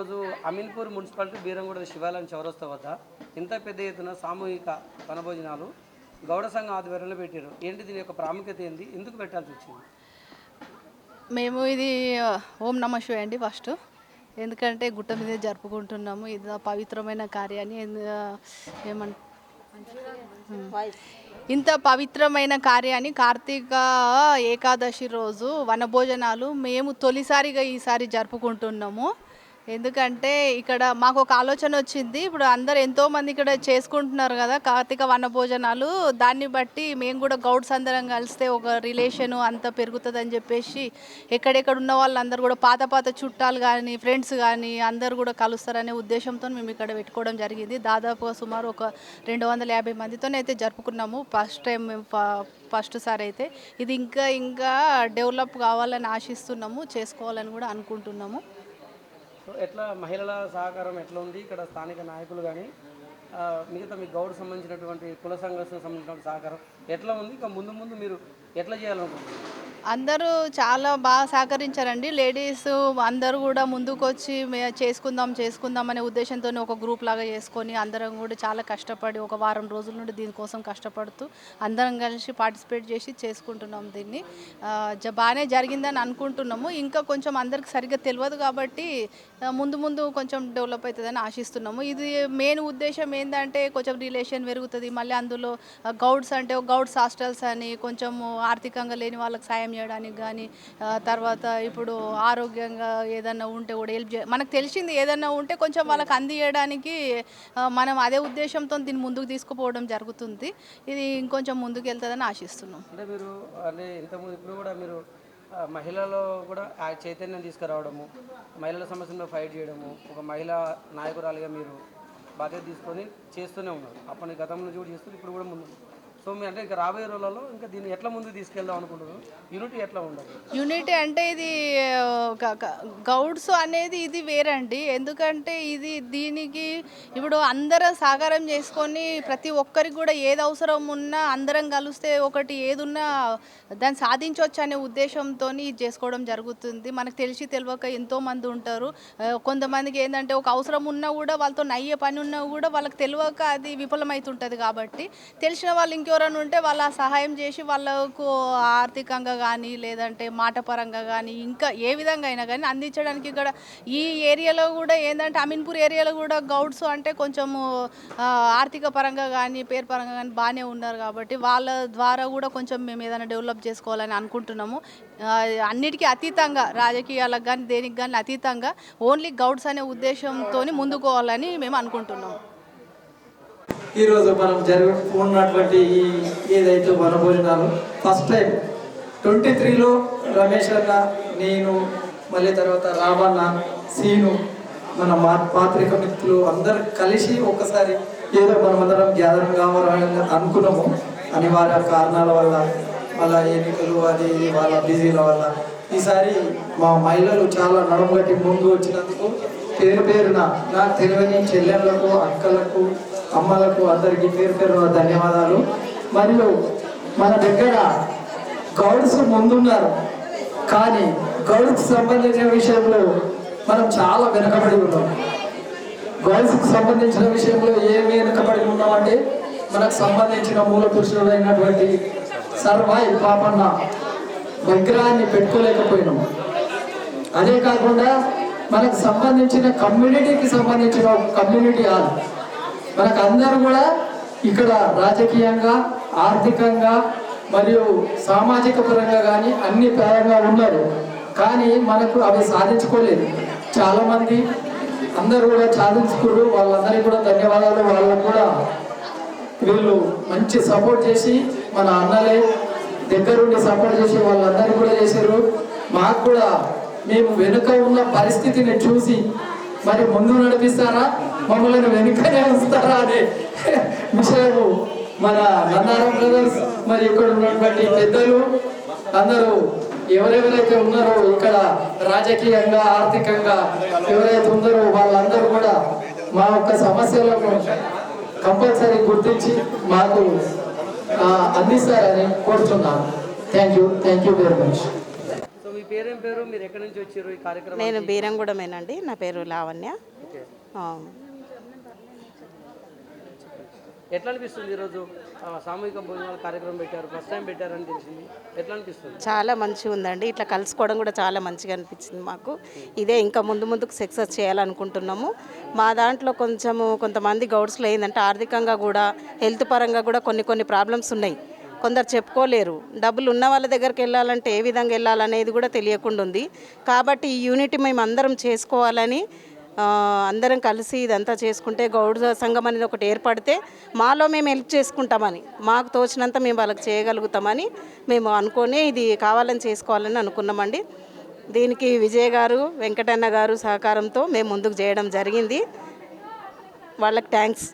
ఈరోజు అమీన్పూర్ మున్సిపాలిటీ బీరంగూడ శివాలయం చౌరస్తా వద్ద ఇంత పెద్ద ఎత్తున సామూహిక వనభోజనాలు గౌడ సంఘం ఆధ్వర్యంలో పెట్టారు. ఏంటి దీని యొక్క ప్రాముఖ్యత ఏంది? ఎందుకు పెట్టాల్సి వచ్చింది? మేము ఇది ఓం నమ శివ అండి ఫస్ట్. ఎందుకంటే గుట్ట మీద జరుపుకుంటున్నాము. ఇది పవిత్రమైన కార్యాన్ని ఏమంట ఇంత పవిత్రమైన కార్యాన్ని కార్తీక ఏకాదశి రోజు వనభోజనాలు మేము తొలిసారిగా ఈసారి జరుపుకుంటున్నాము. ఎందుకంటే ఇక్కడ మాకు ఒక ఆలోచన వచ్చింది. ఇప్పుడు అందరు ఎంతో మంది ఇక్కడ చేసుకుంటున్నారు కదా కార్తీక వనభోజనాలు దాన్ని బట్టి మేము కూడా గౌడ్స్ అందరం కలిస్తే ఒక రిలేషను అంత పెరుగుతుందని చెప్పేసి ఎక్కడెక్కడ ఉన్న వాళ్ళందరూ కూడా పాత పాత చుట్టాలు కానీ ఫ్రెండ్స్ కానీ అందరు కూడా కలుస్తారనే ఉద్దేశంతో మేము ఇక్కడ పెట్టుకోవడం జరిగింది. దాదాపుగా సుమారు ఒక రెండు వందల యాభై మందితోనే అయితే జరుపుకున్నాము. ఫస్ట్ టైం మేము ఫస్ట్ సారి అయితే. ఇది ఇంకా ఇంకా డెవలప్ కావాలని ఆశిస్తున్నాము చేసుకోవాలని కూడా అనుకుంటున్నాము. సో ఎట్లా మహిళల సహకారం ఎట్లా ఉంది ఇక్కడ స్థానిక నాయకులు కానీ మిగతా మీ గౌడ్ సంబంధించినటువంటి కుల సంఘర్షణ సంబంధించినటువంటి సహకారం ఎట్లా ఉంది? ఇంకా ముందు ముందు మీరు ఎట్లా చేయాలనుకుంటున్నారు? అందరూ చాలా బాగా సహకరించారండి. లేడీస్ అందరూ కూడా ముందుకు వచ్చి చేసుకుందాం చేసుకుందాం అనే ఉద్దేశంతో ఒక గ్రూప్ లాగా చేసుకొని అందరం కూడా చాలా కష్టపడి ఒక వారం రోజుల నుండి దీనికోసం కష్టపడుతూ అందరం కలిసి పార్టిసిపేట్ చేసి చేసుకుంటున్నాం దీన్ని. జ- బాగానే జరిగిందని అనుకుంటున్నాము. ఇంకా కొంచెం అందరికి సరిగ్గా తెలియదు కాబట్టి ముందు ముందు కొంచెం డెవలప్ అవుతుందని ఆశిస్తున్నాము. ఇది మెయిన్ ఉద్దేశం ఏంటంటే కొంచెం రిలేషన్ పెరుగుతుంది. మళ్ళీ అందులో గౌడ్స్ అంటే గౌడ్స్ హాస్టల్స్ అని కొంచెం ఆర్థికంగా లేని వాళ్ళకి సాయం చేయడానికి కానీ తర్వాత ఇప్పుడు ఆరోగ్యంగా ఏదన్నా ఉంటే కూడా హెల్ప్ చే మనకు తెలిసింది ఏదన్నా ఉంటే కొంచెం వాళ్ళకి అందియడానికి మనం అదే ఉద్దేశంతో దీన్ని ముందుకు తీసుకుపోవడం జరుగుతుంది. ఇది ఇంకొంచెం ముందుకు వెళ్తుందని ఆశిస్తున్నాం. అంటే మీరు అంటే ఇంతకుముందు ఇప్పుడు కూడా మీరు మహిళల్లో కూడా చైతన్యం తీసుకురావడము మహిళల సమస్యలను ఫైట్ చేయడము ఒక మహిళా నాయకురాలిగా మీరు బాధ్యత తీసుకొని చేస్తూనే ఉన్నారు. అప్పటి గతంలో కూడా చేస్తున్నారు ఇప్పుడు కూడా ముందు సో మీ అంటే ఇంకా రాబోయే రోజులలో ఇంకా దీన్ని ఎట్లా ముందు తీసుకెళ్దాం అనుకుంటున్నారు? యూనిటీ ఎట్లా ఉండదు యూనిటీ అంటే ఇది గౌడ్స్ అనేది ఇది వేరండి. ఎందుకంటే ఇది దీనికి ఇప్పుడు అందరూ సాకారం చేసుకొని ప్రతి ఒక్కరికి కూడా ఏది అవసరం ఉన్నా అందరం కలిస్తే ఒకటి ఏదున్నా దాన్ని సాధించవచ్చు అనే ఉద్దేశంతో ఇది చేసుకోవడం జరుగుతుంది. మనకు తెలిసి తెలియక ఎంతో మంది ఉంటారు కొంతమందికి ఏంటంటే ఒక అవసరం ఉన్నా కూడా వాళ్ళతో నయ్యే పని ఉన్నా కూడా వాళ్ళకి తెలియక అది విఫలమవుతుంటుంది కాబట్టి తెలిసిన వాళ్ళు ఎవరైనా ఉంటే వాళ్ళ సహాయం చేసి వాళ్ళకు ఆర్థికంగా కానీ లేదంటే మాట పరంగా కానీ ఇంకా ఏ విధంగా అయినా కానీ అందించడానికి ఇక్కడ ఈ ఏరియాలో కూడా ఏంటంటే అమీన్పూర్ ఏరియాలో కూడా గౌడ్స్ అంటే కొంచెము ఆర్థిక పరంగా కానీ పేరు పరంగా కానీ బాగానే ఉన్నారు కాబట్టి వాళ్ళ ద్వారా కూడా కొంచెం మేము ఏదైనా డెవలప్ చేసుకోవాలని అనుకుంటున్నాము. అన్నిటికీ అతీతంగా రాజకీయాలకు కానీ దేనికి కానీ అతీతంగా ఓన్లీ గౌడ్స్ అనే ఉద్దేశంతో ముందుకోవాలని మేము అనుకుంటున్నాము. ఈరోజు మనం జరుగుతున్నటువంటి ఈ ఏదైతే వనభోజనాలు ఫస్ట్ టైం ట్వంటీ త్రీలో రమేష్ అన్న నేను మళ్ళీ తర్వాత రామన్న సీను మన మా పాత్రిక మిత్రులు అందరు కలిసి ఒక్కసారి ఏదో మనమందరం గ్యాదరింగ్ కావాలని అనుకున్నాము. అనివార్య కారణాల వల్ల వాళ్ళ ఎన్నికలు అది ఇది వాళ్ళ బిజీల వల్ల. ఈసారి మా మహిళలు చాలా నడుముగట్టి ముందు వచ్చినందుకు పేరు పేరున నా తెలియని చెల్లెళ్ళకు అక్కలకు అమ్మలకు అందరికీ పేరు పేరు ధన్యవాదాలు. మరియు మన దగ్గర గౌడ్స్ ముందున్నారు. కానీ గౌడ్స్కి సంబంధించిన విషయంలో మనం చాలా వెనుకబడి ఉన్నాం. గర్ల్స్కి సంబంధించిన విషయంలో ఏమి వెనుకబడి ఉన్నామంటే మనకు సంబంధించిన మూల పురుషుడైనటువంటి సర్వాయి పాపన్న విగ్రహాన్ని పెట్టుకోలేకపోయినాం. అదే కాకుండా మనకు సంబంధించిన కమ్యూనిటీకి సంబంధించిన కమ్యూనిటీ హాల్ మనకు అందరూ కూడా ఇక్కడ రాజకీయంగా ఆర్థికంగా మరియు సామాజిక పరంగా కానీ అన్ని పరంగా ఉన్నారు. కానీ మనకు అవి సాధించుకోలేదు. చాలామంది అందరూ కూడా సాధించుకున్నారు. వాళ్ళందరికీ కూడా ధన్యవాదాలు. వాళ్ళకు కూడా వీళ్ళు మంచి సపోర్ట్ చేసి మన అన్నలే దగ్గరుండి సపోర్ట్ చేసి వాళ్ళందరూ కూడా చేశారు. మాకు కూడా మేము వెనుక ఉన్న పరిస్థితిని చూసి మరి ముందు నడిపిస్తారా? మమ్మల్ని వెనుకనే ఉంచుతారా అనే విషయము మన నందారం బ్రదర్స్ మరి ఇక్కడ ఉన్నటువంటి పెద్దలు అందరూ ఎవరెవరైతే ఉన్నారో ఇక్కడ రాజకీయంగా ఆర్థికంగా ఎవరైతే ఉన్నారో వాళ్ళందరూ కూడా మా యొక్క సమస్యలను కంపల్సరీ గుర్తించి మాకు అందిస్తారని కోరుతున్నాను. Thank you thank you very much పేరేం పేరు? మీరు ఎక్కడి నుంచి వచ్చారు ఈ కార్యక్రమం నేను బీరంగూడమేనండి. నా పేరు లావణ్య. ఆ, ఎట్లా అనిపిస్తుంది ఈరోజు? ఆ, సామూహిక భోజనాల కార్యక్రమం పెట్టారు ఫస్ట్ టైం పెట్టారని తెలిసింది. ఎట్లా అనిపిస్తుంది చాలా మంచిగా ఉందండి. ఇట్లా కలుసుకోవడం కూడా చాలా మంచిగా అనిపించింది మాకు. ఇదే ఇంకా ముందు ముందుకు సక్సెస్ చేయాలనుకుంటున్నాము. మా దాంట్లో కొంచెము కొంతమంది గౌడ్స్లో ఏంటంటే ఆర్థికంగా కూడా హెల్త్ పరంగా కూడా కొన్ని కొన్ని ప్రాబ్లమ్స్ ఉన్నాయి. కొందరు చెప్పుకోలేరు. డబ్బులు ఉన్న వాళ్ళ దగ్గరికి వెళ్ళాలంటే ఏ విధంగా వెళ్ళాలనేది కూడా తెలియకుండా ఉంది కాబట్టి ఈ యూనిటీ మేము అందరం చేసుకోవాలని అందరం కలిసి ఇదంతా చేసుకుంటే గౌడ సంఘం అనేది ఒకటి ఏర్పడితే మాలో మేము హెల్ప్ చేసుకుంటామని మాకు తోచినంత మేము వాళ్ళకి చేయగలుగుతామని మేము అనుకొని ఇది కావాలని చేసుకోవాలని అనుకున్నామండి. దీనికి విజయ్ గారు వెంకటన్న గారు సహకారంతో మేము ముందుకు చేయడం జరిగింది. వాళ్ళకి థ్యాంక్స్.